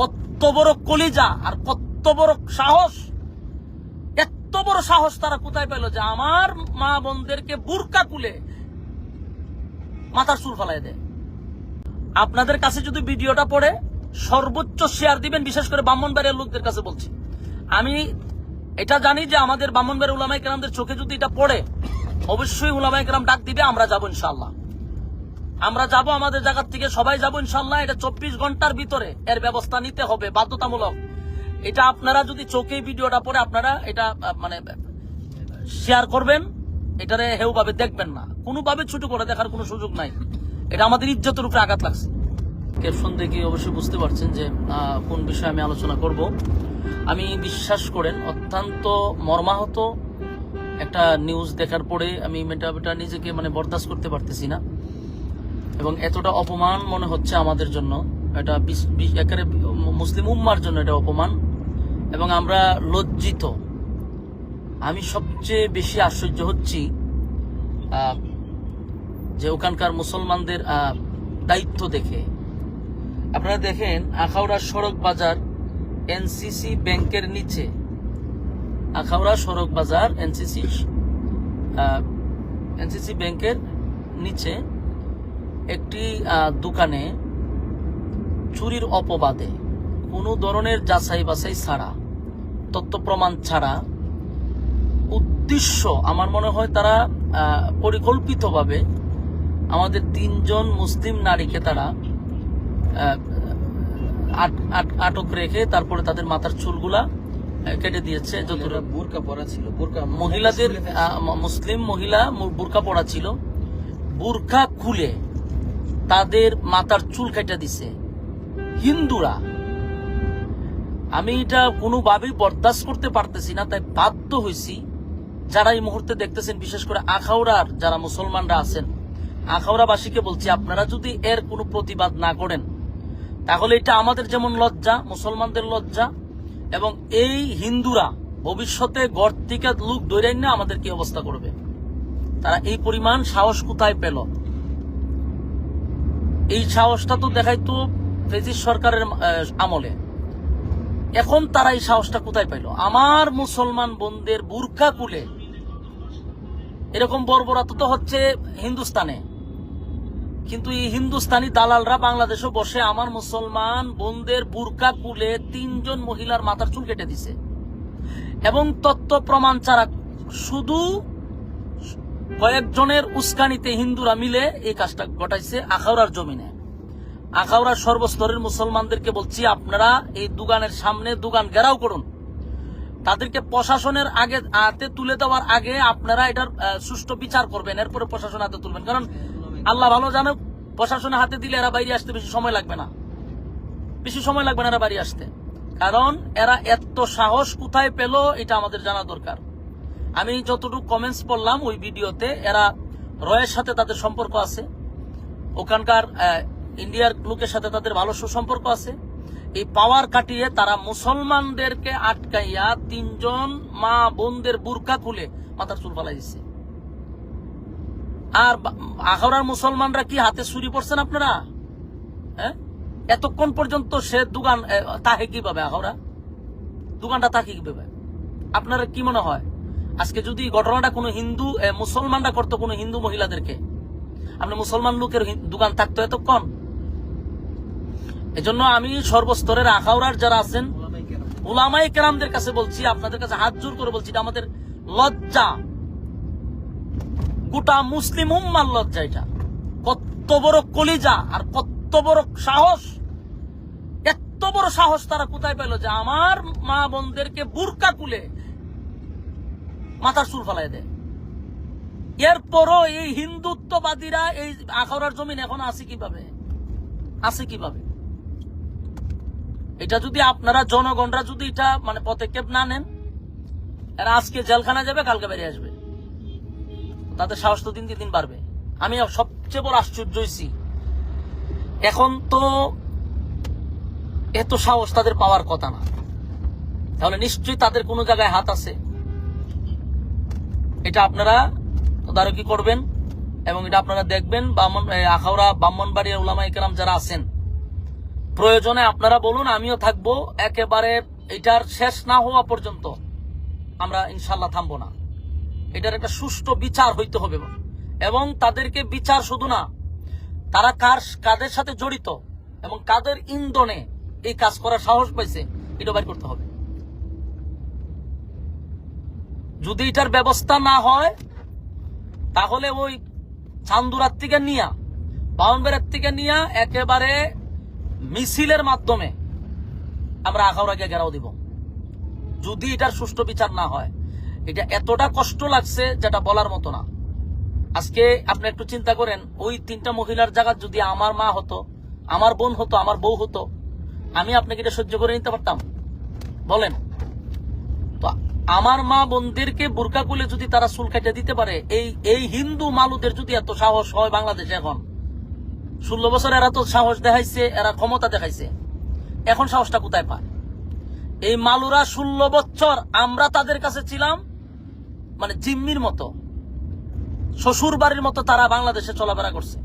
কত বড় কলিজা আর কত বড় সাহস। এত বড় সাহস তারা কোথায় পেল যে আমার মা বোনদেরকে বুরকা কুলে মাথার চুল ফালাই দেয়? আপনাদের কাছে যদি ভিডিওটা পড়ে, সর্বোচ্চ শেয়ার দিবেন, বিশেষ করে ব্রাহ্মণবাড়িয়ার লোকদের কাছে বলছি। আমি এটা জানি যে আমাদের ব্রাহ্মণবাড়ির উলামাই কেরামদের চোখে যদি এটা পড়ে, অবশ্যই উলামাই কেরাম ডাক দিবে, আমরা যাব ইনশাল্লাহ আমরা যাব আমাদের জায়গার থেকে, সবাই যাব ইনশাল্লাহ, এটা চব্বিশ ঘণ্টার ভিতরে। এর ব্যবস্থা নিতে হবে, বাধ্যতামূলক। এটা আপনারা যদি চোখে ভিডিওটা পরে আপনারা এটা মানে শেয়ার করবেন, এটারে হেউ ভাবে দেখবেন না। কোনোভাবে ছোট করে দেখার কোনো সুযোগ নাই। এটা আমাদের ইজ্জতের উপরে আঘাত লাগছে। ক্যাপশন দেখে অবশ্যই বুঝতে পারছেন যে কোন বিষয়ে আমি আলোচনা করব। আমি বিশ্বাস করেন, অত্যন্ত মর্মাহত একটা নিউজ দেখার পরে আমি এটা নিজেকে মানে বরদাস্ত করতে পারতেছি না। এবং এতটা অপমান মনে হচ্ছে আমাদের জন্য। এটা একেবারে মুসলিম উম্মার জন্য এটা অপমান। এবং আমরা লজ্জিত। আমি সবচেয়ে বেশি আশ্চর্য হচ্ছি যে ওখানকার মুসলমানদের দায়িত্ব দেখে। আপনারা দেখেন, আখাউড়া সড়ক বাজার এনসিসি ব্যাংকের নিচে। আখাউড়া সড়ক বাজার এনসিসি এনসিসি ব্যাংকের নিচে। একটি দোকানে চুরির অপবাদে কোনো ধরনের যাচাই বাছাই ছাড়া তথ্য প্রমাণ ছাড়া উদ্দেশ্য আমার মনে হয় তারা পরিকল্পিতভাবে আমাদের তিনজন মুসলিম নারীকে তারা আট- আট- আটক রেখে তারপরে তাদের মাথার চুলগুলা কেটে দিয়েছে। যত মহিলারা বোরকা পরা ছিল। বোরকা মহিলাদের মুসলিম মহিলা বুরকা পরা ছিল। বুরখা খুলে তাদের মাথার চুল কেটে দিছে। হিন্দুরা। আমি এটা কোনোভাবেই বরদাস্ত করতে পারতেছি না, তাই বাধ্য হয়েছি যারা এই মুহূর্তে দেখতেছেন, বিশেষ করে আখাউড়ার যারা মুসলমানরা আছেন, আখাউড়াবাসীকে বলছি, আপনারা যদি এর কোনো প্রতিবাদ না করেন, তাহলে এটা আমাদের যেমন লজ্জা, মুসলমানদের লজ্জা, এবং এই হিন্দুরা ভবিষ্যতে গড় থেকে লোক দৈরাই আমাদের কি অবস্থা করবে? তারা এই পরিমাণ সাহস কোথায় পেল? এই সাহসটা তো দেখাইতো ফেজিস সরকারের আমলে। এখন তারা এই সাহসটা কোথায় পাইল? আমার মুসলমান বোনদের বুরখা কুলে। এরকম বর্বরতা তো হচ্ছে হিন্দুস্তানে। কিন্তু এই হিন্দুস্তানি দালালরা বাংলাদেশে বসে আমার মুসলমান বোনদের বুরকা কুলে তিনজন মহিলার মাথার চুল কেটে দিছে। এবং তত্ত্ব প্রমাণ ছাড়া শুধু কয়েকজনের উস্কানিতে হিন্দুরা মিলে এই কাজটা ঘটাইছে আখাউড়ার জমিনে। আখাউড়ার সর্বস্তরের মুসলমানদেরকে বলছি, আপনারা এই দোকানের সামনে দোকান ঘেরাও করুন। তাদেরকে প্রশাসনের আগে, হাতে তুলে দেওয়ার আগে আপনারা এটার সুষ্ঠু বিচার করবেন। এরপরে প্রশাসন হাতে তুলবেন। কারণ আল্লাহ ভালো জানো প্রশাসনের হাতে দিলে এরা বাইরে আসতে বেশি সময় লাগবে না। বেশি সময় লাগবে না এরা বাড়ি আসতে। কারণ এরা এত সাহস কোথায় পেল, এটা আমাদের জানা দরকার। আমি যতটুকু কমেন্টস পড়লাম ওই ভিডিওতে, এরা রয়ের সাথে তাদের সম্পর্ক আছে, ওখানকার ইন্ডিয়ার লোকের সাথে তাদের ভালো সুসম্পর্ক আছে। এই পাওয়ার কাটিয়ে তারা মুসলমানদেরকে আটকাইয়া তিনজন মা বোনদের বুরকা খুলে মাথার চুল ফালাই দিচ্ছে আর বা- মুসলমানরা কি হাতে চুরি পড়ছেন আপনারা? হ্যাঁ? এতক্ষণ পর্যন্ত সে দোকান তাহে কীভাবে আখাউড়া দোকানটা তাকে কীভাবে? আপনারা কি মনে হয়? আজকে যদি ঘটনাটা কোনো হিন্দু মুসলমানরা করতো কোনো হিন্দু মহিলাদেরকে, আপনি মুসলমান লোকের দোকান থাকতো এতক্ষণ। এজন্য আমি সর্বস্তরের আখাউড়ার যারা আছেন ওলামাই কেরামদের কাছে বলছি, আপনাদের কাছে হাত জোর করে বলছি আমাদের লজ্জা। গোটা মুসলিম উম্মার লজ্জা এটা। কত বড় কলিজা আর কত বড় সাহস। এত বড় সাহস তারা কোথায় পেল যে আমার মা বোনদেরকে বুরকা কুলে মাথার চুল ফালাই দেয়। এরপরও এই হিন্দুত্ববাদীরা এই আখাউড়ার জমিন এখন আছে কীভাবে? আছে কীভাবে? এটা যদি আপনারা জনগণরা যদি এটা মানে পদক্ষেপ না নেন, এরা আজকে জেলখানা যাবে, কালকে বেরিয়ে আসবে। তাদের সাহস তো দিন দিন বাড়বে। আমি সবচেয়ে বড় আশ্চর্য হয়েছি। এখন তো এত সাহস তাদের পাওয়ার কথা না। তাহলে নিশ্চয়ই তাদের কোনো জায়গায় হাত আছে? এটা আপনারা তদারকি করবেন এবং এটা আপনারা দেখবেন বামন আখাউড়া ব্রাহ্মণবাড়িয়া উলামা ইকরাম যারা আছেন। প্রয়োজনে আপনারা বলুন, আমিও থাকব। একেবারে এটার শেষ না হওয়া পর্যন্ত আমরা ইনশাল্লাহ থামবো না। এটার একটা সুষ্ঠু বিচার হইতে হবে। এবং তাদেরকে বিচার শুধু না, তারা কার, কাদের সাথে জড়িত এবং কাদের ইন্ধনে এই কাজ করার সাহস পাইছে, এটা বাইর করতে হবে। যদি এটার ব্যবস্থা না হয়, তাহলে ওই চান্দুরার থেকে নিয়া বাউনবেড়ের থেকে নিয়া একেবারে মিছিলের মাধ্যমে আমরা আখাউড়াকে ঘেরাও দিব। যদি এটার সুষ্ঠু বিচার না হয়, এটা এতটা কষ্ট লাগছে যেটা বলার মতো না। আজকে আপনি একটু চিন্তা করেন, ওই তিনটা মহিলার জায়গা যদি আমার মা হতো, আমার বোন হতো, আমার বউ হতো, আমি আপনাকে এটা সহ্য করে নিতে পারতাম? বলেন। তো আমার মা বোনদেরকে বোরকা খুলে যদি তারা চুল কেটে দিতে পারে, এই এই হিন্দু মালুদের যদি এত সাহস হয় বাংলাদেশে এখন? ষোলো বছর এরা তো সাহস দেখাইছে, এরা ক্ষমতা দেখাইছে। এখন সাহসটা কোথায় পায়? এই মালুরা ষোলো বছর আমরা তাদের কাছে ছিলাম মানে জিম্মির মতো। শ্বশুর বাড়ির মতো তারা বাংলাদেশে চলাফেরা করছে।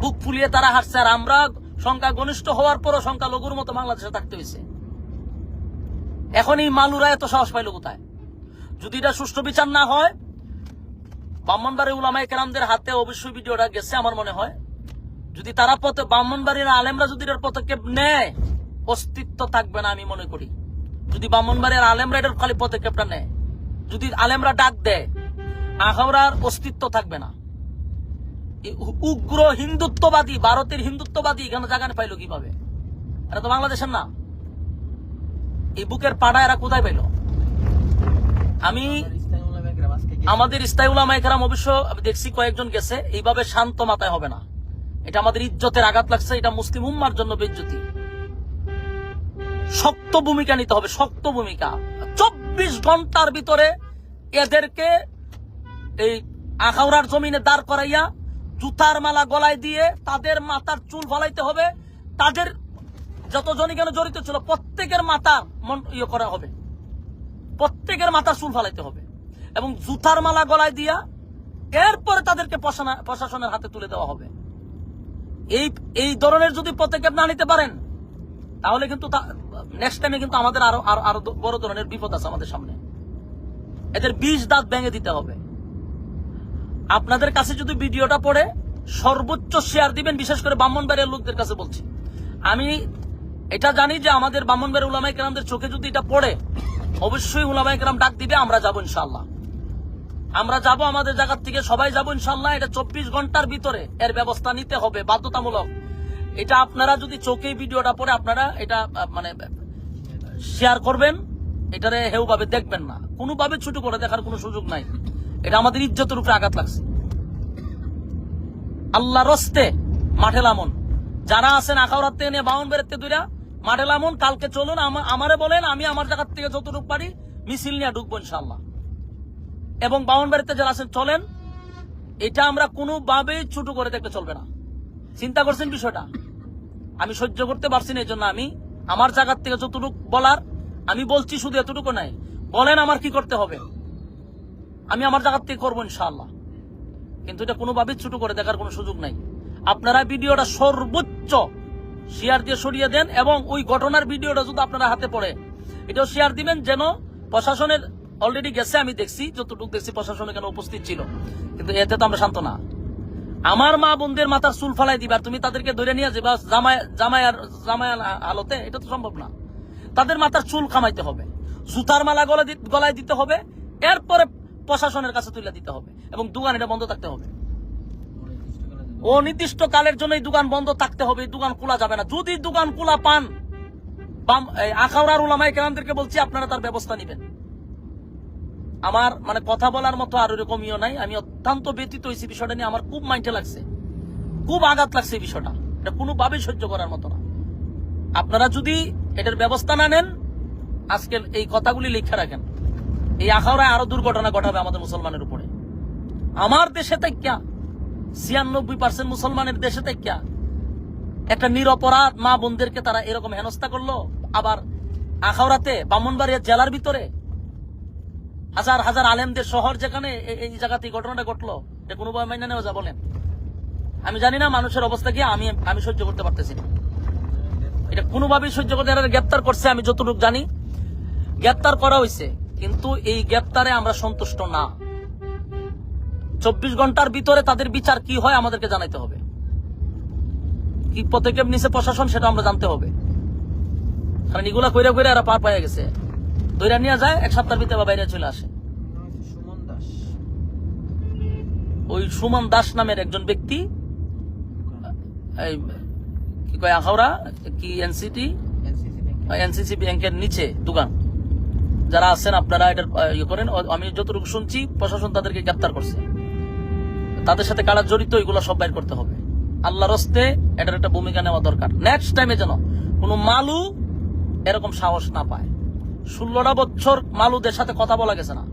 বুক ফুলিয়ে তারা হাঁটছে, আর আমরা সংখ্যা ঘনিষ্ঠ হওয়ার পরও সংখ্যা লঘুর মতো বাংলাদেশে থাকতে হয়েছে। এখন এই মালুরা এত সাহস পাইল কোথায়? যদি এটা সুষ্ঠু বিচার না হয় ব্রাহ্মণবাড়ি উলামাই কেরামদের হাতে অবশ্যই ভিডিওটা গেছে আমার মনে হয়। যদি তারা পথে ব্রাহ্মণবাড়ির আলেমরা যদি এটার পদক্ষেপ নেয়, অস্তিত্ব থাকবে না আমি মনে করি। যদি ব্রাহ্মণবাড়ির আলেমরা এটার খালি পদক্ষেপটা নেয়, যদি আলেমরা ডাক দেয়, আখাউড়ার অস্তিত্ব থাকবে না। উগ্র হিন্দুত্ববাদী, ভারতের হিন্দুত্ববাদী এখানে জায়গা পাইলো কীভাবে? এটা তো বাংলাদেশের না। এই বুকের পাড়া এরা কোথায় পাইলো আমি আমাদের ইস্তাইউল্লাহ মাইকারাম অবশ্য আমি দেখছি কয়েকজন গেছে, এইভাবে শান্ত মাথায় হবে না। এটা আমাদের ইজ্জতের আঘাত লাগছে, এটা মুসলিম উম্মার জন্য বেজ্জতি। শক্ত ভূমিকা নিতে হবে, শক্ত ভূমিকা। চব্বিশ ঘণ্টার ভিতরে এদেরকে এই আখাউড়ার জমিনে দাঁড় করাইয়া জুতার মালা গলায় দিয়ে তাদের মাথার চুল ফলাইতে হবে। তাদের যতজন এখানে জড়িত ছিল, প্রত্যেকের মন ইয়ে করা হবে। প্রত্যেকের মাথা চুল ফালাইতে হবে। এবং জুতার মালা গলায় দিয়া এরপরে তাদেরকে প্রশাসনের হাতে তুলে দেওয়া হবে। এই এই ধরনের যদি পদক্ষেপ না নিতে পারেন, তাহলে কিন্তু নেক্সট টাইমে কিন্তু আমাদের আরও আরও আরও বড় ধরনের বিপদ আছে আমাদের সামনে। এদের বিষ দাঁত ভেঙে দিতে হবে। আপনাদের কাছে যদি ভিডিওটা পড়ে, সর্বোচ্চ শেয়ার দিবেন, বিশেষ করে ব্রাহ্মণবাড়িয়ার লোকদের কাছে বলছি। আমি এটা জানি যে আমাদের ব্রাহ্মণবাড়ির উলামাই কেরামদের চোখে যদি এটা পড়ে, অবশ্যই উলামাই কেরাম ডাক দিবে, আমরা যাব ইনশাল্লাহ আমরা যাব আমাদের জায়গা থেকে, সবাই যাব ইনশাল্লাহ এটা চব্বিশ ঘণ্টার ভিতরে এর ব্যবস্থা নিতে হবে, বাধ্যতামূলক। এটা আপনারা যদি চোখে ভিডিওটা পড়ে, আপনারা এটা মানে শেয়ার করবেন, এটারে হেউ ভাবে দেখবেন না। কোনোভাবে ছোট করে দেখার কোনো সুযোগ নাই। এটা আমাদের ইজ্জতের উপরে আঘাত লাগছে। আল্লাহ রস্তে মাঠে লামন যারা আছেন আখাউরাতে নিয়ে বাউন বেরোতে দুইরা মাঠে লামন কালকে চলুন, আমা- আমারে বলেন, আমি আমার জায়গার থেকে যতটুকু পারি মিছিল নিয়ে ঢুকবো ইনশাল্লাহ এবং বাউন বাড়িতে যারা আছেন, চলেন। এটা আমরা কোনোভাবেই ছোট করে দেখতে চলবে না। চিন্তা করছেন বিষয়টা? আমি সহ্য করতে পারছি না এই জন্য আমি। আমার জায়গার থেকে যতটুকু বলার, আমি বলছি শুধু এতটুকু নাই। বলেন আমার কি করতে হবে? আমি আমার জায়গার থেকে করব ইনশাআল্লাহ। কিন্তু এটা কোনোভাবেই ছোট করে দেখার কোনো সুযোগ নাই। আপনারা ভিডিওটা সর্বোচ্চ শেয়ার দিয়ে সরিয়ে দেন এবং ওই ঘটনার ভিডিওটা যদি আপনারা হাতে পড়ে, এটাও শেয়ার দিবেন যেন প্রশাসনের অলরেডি গেছে, আমি দেখছি, যতটুকু দেখছি প্রশাসন এখানে উপস্থিত ছিল। কিন্তু এতে তো আমরা শান্ত না। আমার মা বোনদের মাথার চুল ফালাই দিবার তুমি তাদেরকে ধরে নিয়ে যাবা জামাই জামায়ার জামায়ার আলোতে, এটা তো সম্ভব না। তাদের মাথার চুল কামাইতে হবে, জুতার মালা গলা গলায় দিতে হবে, এরপরে প্রশাসনের কাছে তুলে দিতে হবে এবং দোকান এটা বন্ধ থাকতে হবে। অনির্দিষ্ট কালের জন্য দোকান বন্ধ থাকতে হবে, এই দোকান খোলা যাবে না। যদি দোকান খোলা পান আখাউড়ার উলামাই কেরামদেরকে বলছি, আপনারা তার ব্যবস্থা নেবেন। আমার মানে কথা বলার মতো আর এরকম ইয়ে নাই, আমি অত্যন্ত ব্যতীত হয়েছি বিষয়টা নিয়ে, আমার খুব মাইন্ডে লাগছে। খুব আঘাত লাগছে এই বিষয়টা। এটা কোনোভাবেই সহ্য করার মতো না। আপনারা যদি এটার ব্যবস্থা না নেন, আজকে এই কথাগুলি লিখে রাখেন। এই আখাউড়ায় আরও দুর্ঘটনা ঘটাবে আমাদের মুসলমানের উপরে। আমার দেশে তাই ছিয়ানব্বই পার্সেন্ট মুসলমানের দেশে তাইক্যা একটা নিরপরাধ মা বোনদেরকে তারা এরকম হেনস্থা করল, আবার আখাউড়াতে বামনবাড়িয়া জেলার ভিতরে। হাজার হাজার আলেমদের শহর যেখানে এই জায়গাতে ঘটনাটা ঘটলো, এটা কোনোভাবে মাইনে নেওয়া যা বলেন? আমি জানি না মানুষের অবস্থা কি, আমি আমি সহ্য করতে পারতেছি না। এটা কোনোভাবেই সহ্য করতে গ্রেপ্তার করছে, আমি যতটুকু জানি। গ্রেপ্তার করা হয়েছে কিন্তু এই গ্রেপ্তারে আমরা সন্তুষ্ট না। চব্বিশ ঘণ্টার ভিতরে তাদের বিচার কি হয় আমাদেরকে জানাইতে হবে। কি পদক্ষেপ নিছে প্রশাসন সেটা আমরা জানতে হবে। কারণ এগুলা কইরা কইরা এরা পার পাইয়া গেছে। দইরা নিয়ে যায়, এক সপ্তাহের ভিতরে আবার বাইরে চলে আসে। ওই সুমন দাস নামের একজন ব্যক্তি কি কয়, আখাউড়া, কি এনসিটি এনসিসি ব্যাংকের নিচে দোকান। যারা আছেন আপনারা এটার ইয়ে করেন। আমি যতটুকু শুনছি, প্রশাসন তাদেরকে গ্রেপ্তার করছে। তাদের সাথে কারা জড়িত, এগুলো সব বাইর করতে হবে। আল্লাহ রস্তে এটার একটা ভূমিকা নেওয়া দরকার। নেক্সট টাইমে যেন কোনো মালু এরকম সাহস না পায়। ষোলোটা বছর মালুদের সাথে কথা বলা গেছে না।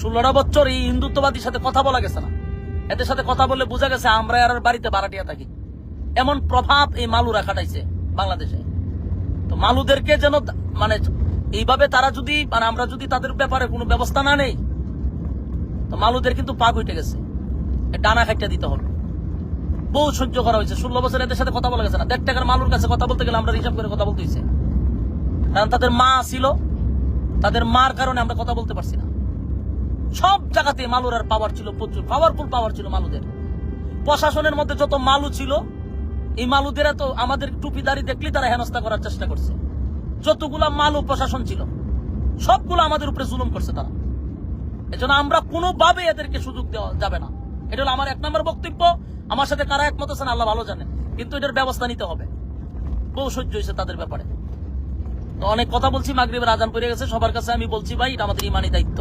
ষোলোটা বছর এই হিন্দুত্ববাদীর সাথে কথা বলা গেছে না। এদের সাথে কথা বলে বোঝা গেছে আমরা আর বাড়িতে বাড়াটিয়া থাকি। এমন প্রভাব এই মালুরা খাটাইছে বাংলাদেশে। তো মালুদেরকে যেন মানে এইভাবে তারা যদি মানে আমরা যদি তাদের ব্যাপারে কোনো ব্যবস্থা না নেই, তো মালুদের কিন্তু পাগ উঠে গেছে। ডানা খাইটা দিতে হবে। বহু সহ্য করা হয়েছে। ষোলো বছর এদের সাথে কথা বলা গেছে না। দেড় টাকার মালুর কাছে কথা বলতে গেলে আমরা রিজার্ভ করে কথা বলতে হয়েছে। কারণ তাদের মা ছিল। তাদের মার কারণে আমরা কথা বলতে পারছি না। সব জায়গাতে মালুর আর পাওয়ার ছিল, প্রচুর। পাওয়ারফুল পাওয়ার ছিল মালুদের। প্রশাসনের মধ্যে যত মালু ছিল, এই মালুদেরা তো আমাদের টুপি টুপিদারি দেখলেই তারা হেনস্থা করার চেষ্টা করছে। যতগুলা মালু প্রশাসন ছিল, সবগুলো আমাদের উপরে জুলুম করছে তারা। এজন্য আমরা কোনোভাবে এদেরকে সুযোগ দেওয়া যাবে না। এটা হলো আমার এক নম্বর বক্তব্য। আমার সাথে কারা একমত আছেন আল্লাহ ভালো জানেন। কিন্তু এটার ব্যবস্থা নিতে হবে। বহু সহ্য হয়েছে তাদের ব্যাপারে। তো অনেক কথা বলছি, মাগরিবের আজান পড়ে গেছে। সবার কাছে আমি বলছি, ভাই, এটা আমাদের ইমানি দায়িত্ব।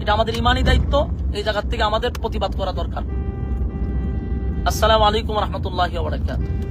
এটা আমাদের ইমানি দায়িত্ব। এই জায়গার থেকে আমাদের প্রতিবাদ করা দরকার। আসসালামু আলাইকুম রহমতুল্লাহ বারাকাতুহু।